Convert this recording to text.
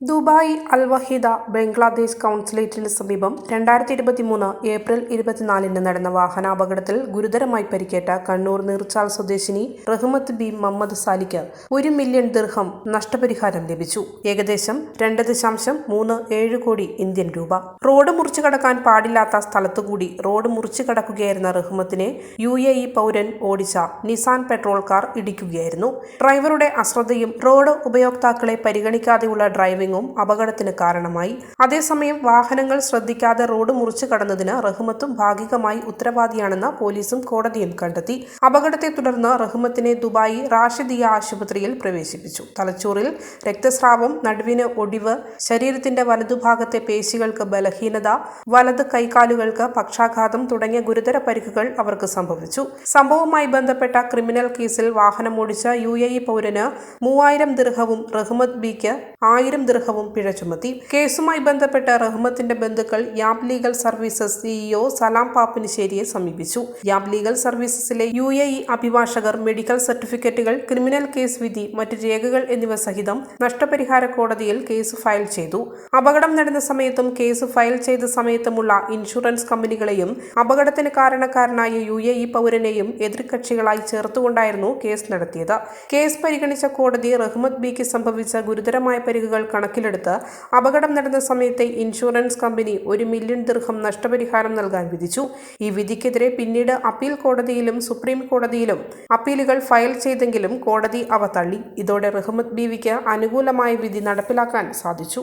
Dubai Al Waheda Bangladesh കൗൺസിലേറ്റിന് സമീപം രണ്ടായിരത്തി ഇരുപത്തി മൂന്ന് ഏപ്രിൽ ഇരുപത്തിനാലിന് നടന്ന വാഹനാപകടത്തിൽ ഗുരുതരമായി പരിക്കേറ്റ കണ്ണൂർ നീർച്ചാൽ സ്വദേശിനി റഹ്മത്ത് ബി മുഹമ്മദ് സാലിക്ക് ഒരു മില്യൺ ദിർഹം നഷ്ടപരിഹാരം ലഭിച്ചു. ഏകദേശം രണ്ട് ദശാംശം മൂന്ന് ഏഴ് കോടി ഇന്ത്യൻ രൂപ. റോഡ് മുറിച്ചു കടക്കാൻ പാടില്ലാത്ത സ്ഥലത്തുകൂടി റോഡ് മുറിച്ചു കടക്കുകയായിരുന്ന റഹ്മത്തിനെ യു എ ഇ പൗരൻ ഓടിച്ച നിസാൻ പെട്രോൾ കാർ ഇടിക്കുകയായിരുന്നു. ഡ്രൈവറുടെ അശ്രദ്ധയും റോഡ് ഉപയോക്താക്കളെ പരിഗണിക്കാതെയുള്ള ഡ്രൈവിംഗും അപകടത്തിന് കാരണമായി. അതേസമയം വാഹനങ്ങൾ ശ്രദ്ധിക്കാതെ റോഡ് മുറിച്ചു കടന്നതിന് റഹ്മത്തും ഭാഗികമായി ഉത്തരവാദിയാണെന്ന് പോലീസും കോടതിയും കണ്ടെത്തി. അപകടത്തെ തുടർന്ന് റഹ്മത്തിനെ ദുബായി റാഷിദിയ ആശുപത്രിയിൽ പ്രവേശിപ്പിച്ചു. തലച്ചോറിൽ രക്തസ്രാവം നടുവിന് ഒടിവ് ശരീരത്തിന്റെ വലതുഭാഗത്തെ പേശികൾക്ക് ബലഹീനത വലത് കൈകാലുകൾക്ക് പക്ഷാഘാതം തുടങ്ങിയ ഗുരുതര പരിക്കുകൾ അവർക്ക് സംഭവിച്ചു. സംഭവവുമായി ബന്ധപ്പെട്ട ക്രിമിനൽ കേസിൽ വാഹനം ഓടിച്ച യു എ ഇ പൗരന് മൂവായിരം ദിർഹവും റഹ്മദ് ബിക്ക് ആയിരം ദിർഹവും പിഴ ചുമത്തി. കേസുമായി ബന്ധപ്പെട്ട റഹ്മത്തിന്റെ ബന്ധുക്കൾ Yab legal services CEO Salam പാപ്പിനിശ്ശേരിയെ സമീപിച്ചു. യാബ് ലീഗൽ സർവീസസിലെ യു എ ഇ അഭിഭാഷകർ മെഡിക്കൽ സർട്ടിഫിക്കറ്റുകൾ ക്രിമിനൽ കേസ് വിധി മറ്റ് രേഖകൾ എന്നിവ സഹിതം നഷ്ടപരിഹാര കോടതിയിൽ കേസ് ഫയൽ ചെയ്തു. അപകടം നടന്ന സമയത്തും കേസ് ഫയൽ ചെയ്ത സമയത്തുമുള്ള ഇൻഷുറൻസ് കമ്പനികളെയും അപകടത്തിന് കാരണക്കാരനായ യു എ ഇ പൗരനെയും എതിർകക്ഷികളായി ചേർത്തുകൊണ്ടായിരുന്നു കേസ് നടത്തിയത്. കേസ് പരിഗണിച്ച കോടതി റഹ്മദ് ബിക്ക് സംഭവിച്ച ഗുരുതരമായ പരിക്കുകൾ കണക്കിലെടുത്ത് അപകടം നടന്ന സമയത്തെ ഇൻഷുറൻസ് കമ്പനി ഒരു മില്യൺ ദീർഘം നഷ്ടപരിഹാരം നൽകാൻ വിധിച്ചു. ഈ വിധിക്കെതിരെ പിന്നീട് അപ്പീൽ കോടതിയിലും സുപ്രീം കോടതിയിലും അപ്പീലുകൾ ഫയൽ ചെയ്തെങ്കിലും കോടതി അവ തള്ളി. ഇതോടെ റഹ്മത്ത് ബീവിക്ക് അനുകൂലമായ വിധി നടപ്പിലാക്കാൻ സാധിച്ചു.